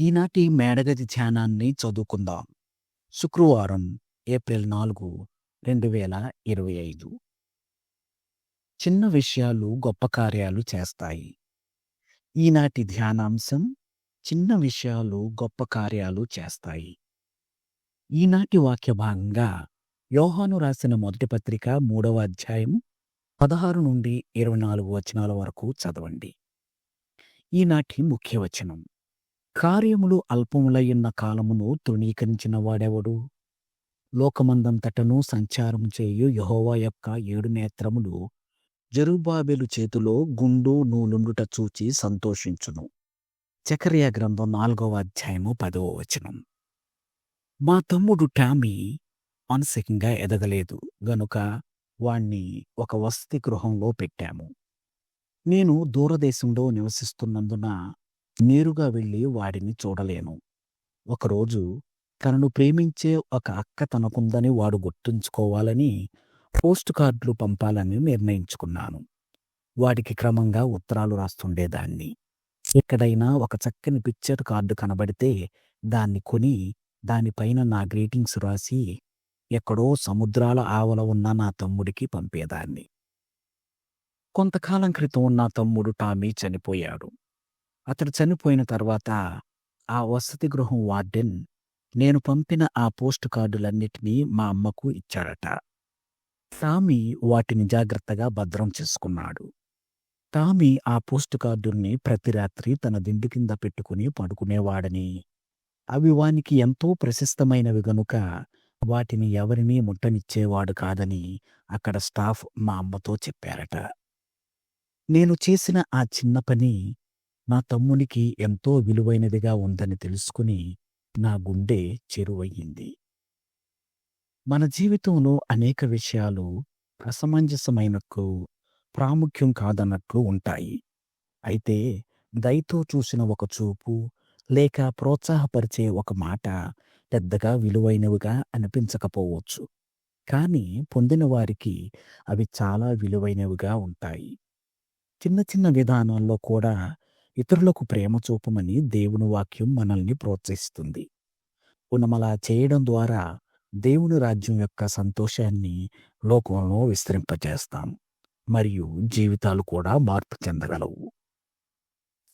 ఈనాటి మేడగది ధ్యానాన్ని చదువుకుందాం. శుక్రవారం ఏప్రిల్ నాలుగు రెండు వేల ఇరవై ఐదు. చిన్న విషయాలు గొప్ప కార్యాలు చేస్తాయి. ఈనాటి ధ్యానాంశం చిన్న విషయాలు గొప్ప కార్యాలు చేస్తాయి. ఈనాటి వాక్య భాగంగా యోహాను రాసిన మొదటి పత్రిక మూడవ అధ్యాయం పదహారు నుండి ఇరవై నాలుగు వచనాల వరకు చదవండి. ఈనాటి ముఖ్య వచనం కార్యములు అల్పములయ్యున్న కాలమును తృణీకరించిన వాడెవడు? లోకమందంతటను సంచారం చేయు యహోవా యొక్క ఏడు నేత్రములు జరుబాబెలు చేతిలో గుండు నూలుండుట చూచి సంతోషించును. చకర్య గ్రంథం నాలుగవ అధ్యాయము పదవ వచనం. మా తమ్ముడు టామీ మానసికంగా ఎదగలేదు గనుక వాణ్ణి ఒక వసతి గృహంలో పెట్టాము. నేను దూరదేశంలో నివసిస్తున్నందున నేరుగా వెళ్ళి వాడిని చూడలేను. ఒకరోజు తనను ప్రేమించే ఒక అక్క తనకుందని వాడు గుర్తుంచుకోవాలని పోస్ట్ కార్డులు పంపాలని నిర్ణయించుకున్నాను. వాడికి క్రమంగా ఉత్తరాలు రాస్తుండేదాన్ని. ఎక్కడైనా ఒక చక్కని పిక్చర్ కార్డు కనబడితే దాన్ని కొని దానిపైన నా గ్రీటింగ్స్ రాసి ఎక్కడో సముద్రాల ఆవల ఉన్న నా తమ్ముడికి పంపేదాన్ని. కొంతకాలం క్రితం నా తమ్ముడు టామీ చనిపోయాడు. అతడు చనిపోయిన తర్వాత ఆ వసతి గృహం వార్డెన్ నేను పంపిన ఆ పోస్ట్ కార్డులన్నిటినీ మా అమ్మకు ఇచ్చాడట టామీ వాటిని జాగ్రత్తగా భద్రం చేసుకున్నాడు. టామీ ఆ పోస్ట్ కార్డుల్ని ప్రతి రాత్రి తన దిండు కింద పెట్టుకుని పడుకునేవాడని అవి వానికి ఎంతో ప్రశస్తమైనవి గనుక వాటిని ఎవరినీ ముట్టనిచ్చేవాడు కాదని అక్కడ స్టాఫ్ మా అమ్మతో చెప్పారట. నేను చేసిన ఆ చిన్న పని నా తమ్మునికి ఎంతో విలువైనదిగా ఉందని తెలుసుకుని నా గుండె చెరువయ్యింది. మన జీవితంలో అనేక విషయాలు అసమంజసమైనట్టు ప్రాముఖ్యం కాదన్నట్లు ఉంటాయి. అయితే దయతో చూసిన ఒక చూపు లేక ప్రోత్సాహపరిచే ఒక మాట పెద్దగా విలువైనవిగా అనిపించకపోవచ్చు. కానీ పొందిన వారికి అవి చాలా విలువైనవిగా ఉంటాయి. చిన్న చిన్న విధానాల్లో కూడా ఇతరులకు ప్రేమ చూపమని దేవుని వాక్యం మనల్ని ప్రోత్సహిస్తుంది. మనమలా చేయడం ద్వారా దేవుని రాజ్యం యొక్క సంతోషాన్ని లోకంలో విస్తరింపజేస్తాం. మరియు జీవితాలు కూడా మార్పు చెందగలవు.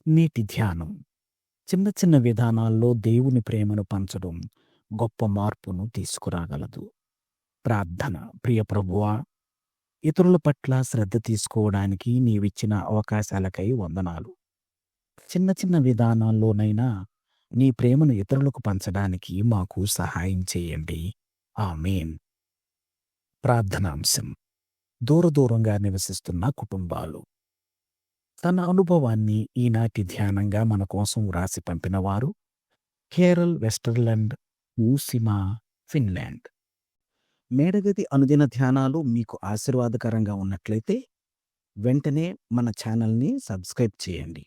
నీటి ధ్యానం. చిన్న చిన్న విధానాల్లో దేవుని ప్రేమను పంచడం గొప్ప మార్పును తీసుకురాగలదు. ప్రార్థన. ప్రియ ప్రభువా ఇతరుల పట్ల శ్రద్ధ తీసుకోవడానికి నీవిచ్చిన అవకాశాలకై వందనాలు. చిన్న చిన్న విధానాల్లోనైనా నీ ప్రేమను ఇతరులకు పంచడానికి మాకు సహాయం చేయండి. ఆమెన్. ప్రార్థనాంశం. దూరదూరంగా నివసిస్తున్న కుటుంబాలు. తన అనుభవాన్ని ఈనాటి ధ్యానంగా మన కోసం వ్రాసి పంపినవారు కేరల్ వెస్టర్లాండ్ ఊసిమా ఫిన్లాండ్. మేడగది అనుదిన ధ్యానాలు మీకు ఆశీర్వాదకరంగా ఉన్నట్లయితే వెంటనే మన ఛానల్ని సబ్స్క్రైబ్ చేయండి.